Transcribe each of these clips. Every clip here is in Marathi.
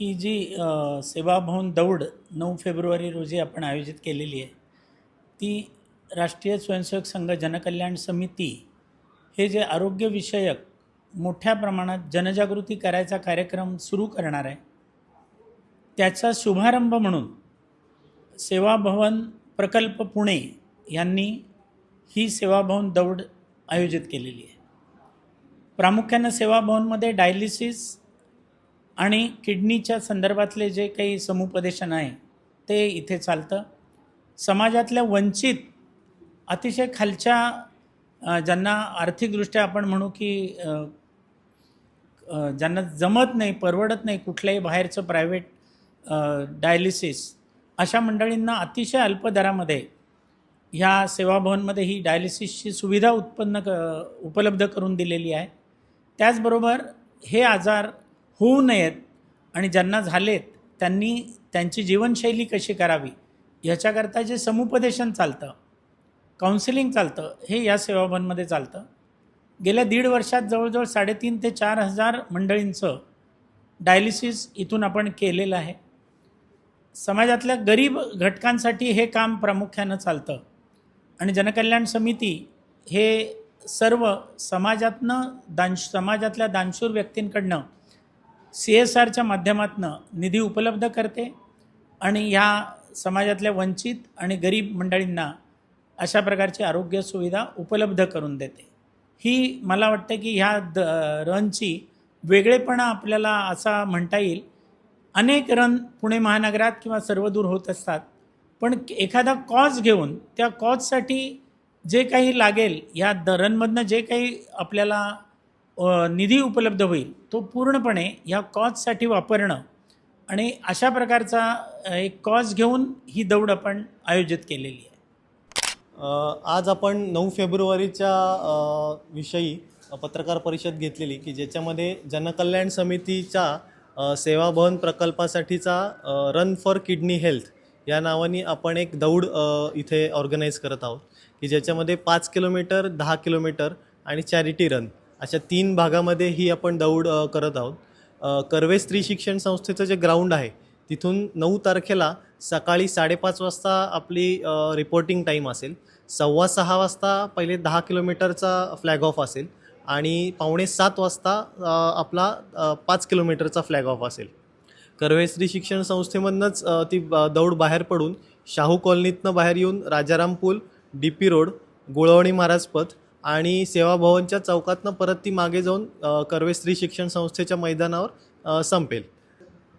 ही जी सेवाभवन दौड नऊ फेब्रुवारी रोजी आपण आयोजित केलेली आहे ती राष्ट्रीय स्वयंसेवक संघ जनकल्याण समिती हे जे आरोग्यविषयक मोठ्या प्रमाणात जनजागृती करायचा कार्यक्रम सुरू करणार आहे त्याचा शुभारंभ म्हणून सेवाभवन प्रकल्प पुणे यांनी ही सेवाभवन दौड आयोजित केलेली आहे. प्रामुख्यानं सेवाभवनमध्ये डायलिसिस आणि किडनीच्या संदर्भातले जे काही समुपदेशन आहे ते इथे चालतं. समाजातल्या वंचित अतिशय खालच्या ज्यांना आर्थिकदृष्ट्या आपण म्हणू की ज्यांना जमत नाही परवडत नाही कुठल्याही बाहेरचं प्रायव्हेट डायलिसिस अशा मंडळींना अतिशय अल्प दरामध्ये ह्या सेवाभवनमध्ये ही डायलिसिसची सुविधा उत्पन्न क उपलब्ध करून दिलेली आहे. त्याचबरोबर हे आजार होऊ नयेत आणि ज्यांना झालेत त्यांनी त्यांची जीवनशैली कशी करावी ह्याच्याकरता जे समुपदेशन चालतं काउन्सिलिंग चालतं हे या सेवाभवनमध्ये चालतं. गेल्या दीड वर्षात जवळजवळ साडेतीन ते चार हजार मंडळींचं डायलिसिस इथून आपण केलेलं आहे. समाजातल्या गरीब घटकांसाठी हे काम प्रामुख्यानं चालतं. आणि जनकल्याण समिती हे सर्व समाजातनं दान समाजातल्या दानशूर व्यक्तींकडनं सी एस आरच्या माध्यमातून निधी उपलब्ध करते आणि ह्या समाजातल्या वंचित आणि गरीब मंडळींना अशा प्रकारची आरोग्य सुविधा उपलब्ध करून देते. ही मला वाटतं की ह्या द रनची वेगळेपणा आपल्याला असा म्हणता येईल. अनेक रन पुणे महानगरात किंवा सर्वदूर होत असतात पण एखादा कॉज घेऊन त्या कॉजसाठी जे काही लागेल या द रनमधनं जे काही आपल्याला निधी उपलब्ध होईल तो पूर्णपणे ह्या कॉजसाठी वापरणं आणि अशा प्रकारचा एक कॉज घेऊन ही दौड आपण आयोजित केलेली आहे. आज आपण नऊ फेब्रुवारीच्या विषयी पत्रकार परिषद घेतलेली की ज्याच्यामध्ये जनकल्याण समितीच्या सेवाभवन प्रकल्पासाठीचा रन फॉर किडनी हेल्थ या नावाने आपण एक दौड इथे ऑर्गनाईज करत आहोत की ज्याच्यामध्ये पाच किलोमीटर दहा किलोमीटर आणि चॅरिटी रन अशा तीन भागामध्ये ही आपण दौड करत आहोत. कर्वे स्त्री शिक्षण संस्थेचं जे ग्राउंड आहे तिथून नऊ तारखेला सकाळी साडेपाच वाजता आपली रिपोर्टिंग टाईम असेल. सव्वा सहा वाजता पहिले दहा किलोमीटरचा फ्लॅग ऑफ असेल आणि पावणे सात वाजता आपला पाच किलोमीटरचा फ्लॅग ऑफ असेल. कर्वे स्त्री शिक्षण संस्थेमधनंच ती ब- दौड बाहेर पडून शाहू कॉलनीतनं बाहेर येऊन राजाराम पूल D P road Gulvani Maharaj पथ आणि सेवाभवनच्या चौकातनं परत ती मागे जाऊन कर्वे स्त्री शिक्षण संस्थेच्या मैदानावर संपेल.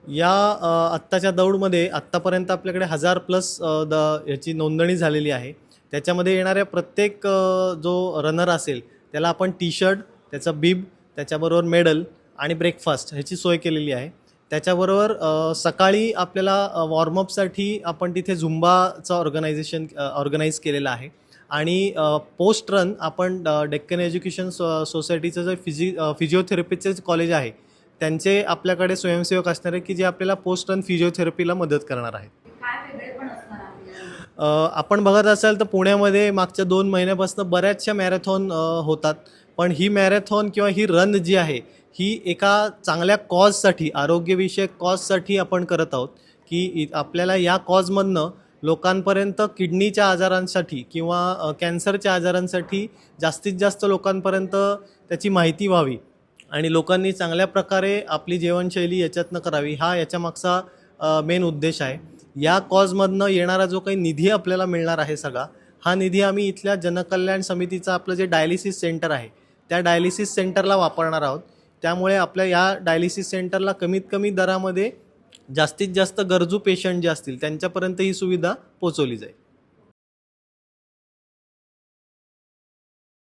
या आत्ताच्या दौडमध्ये आत्तापर्यंत आपल्याकडे हजार प्लस द याची नोंदणी झालेली आहे. त्याच्यामध्ये येणाऱ्या प्रत्येक जो रनर असेल त्याला आपण टी शर्ट त्याचं बीब त्याच्याबरोबर मेडल आणि ब्रेकफास्ट ह्याची सोय केलेली आहे. त्याच्याबरोबर सकाळी आपल्याला वॉर्मअपसाठी आपण तिथे झुंबाचं ऑर्गनायझेशन ऑर्गनाईज केलेलं आहे. आणि पोस्ट रन आपण डेक्कन एज्युकेशन सो सोसायटीचं जे फिजि फिजिओथेरपीचं कॉलेज आहे त्यांचे आपल्याकडे स्वयंसेवक असणार आहे की जे आपल्याला पोस्ट रन फिजिओथेरपीला मदत करणार आहेत. आपण बघत असाल तर पुण्यामध्ये मागच्या दोन महिन्यापासून बऱ्याचशा मॅरेथॉन होतात. पण ही मॅरेथॉन किंवा ही रन जी आहे ही एका चांगल्या कॉजसाठी आरोग्यविषयक कॉजसाठी आपण करत आहोत की आपल्याला या कॉजमधनं लोकांपर्यंत किडनीच्या आजारांसाठी किंवा कॅन्सरच्या आजारांसाठी जास्तीत जास्त लोकांपर्यंत त्याची माहिती व्हावी आणि लोकांनी चांगल्या प्रकारे आपली जीवनशैली याच्यातनं करावी हा याच्यामागचा मेन उद्देश आहे. या कॉजमधनं येणारा जो काही निधी आपल्याला मिळणार आहे सगळा हा निधी आम्ही इथल्या जनकल्याण समितीचं आपलं जे डायलिसिस सेंटर आहे त्या डायलिसिस सेंटरला वापरणार आहोत. त्यामुळे आपल्या या डायलिसिस सेंटरला कमीत कमी दरामध्ये जास्तीत जास्त गरजू पेशंट जे असतील त्यांच्यापर्यंत ही सुविधा पोचवली जाईल.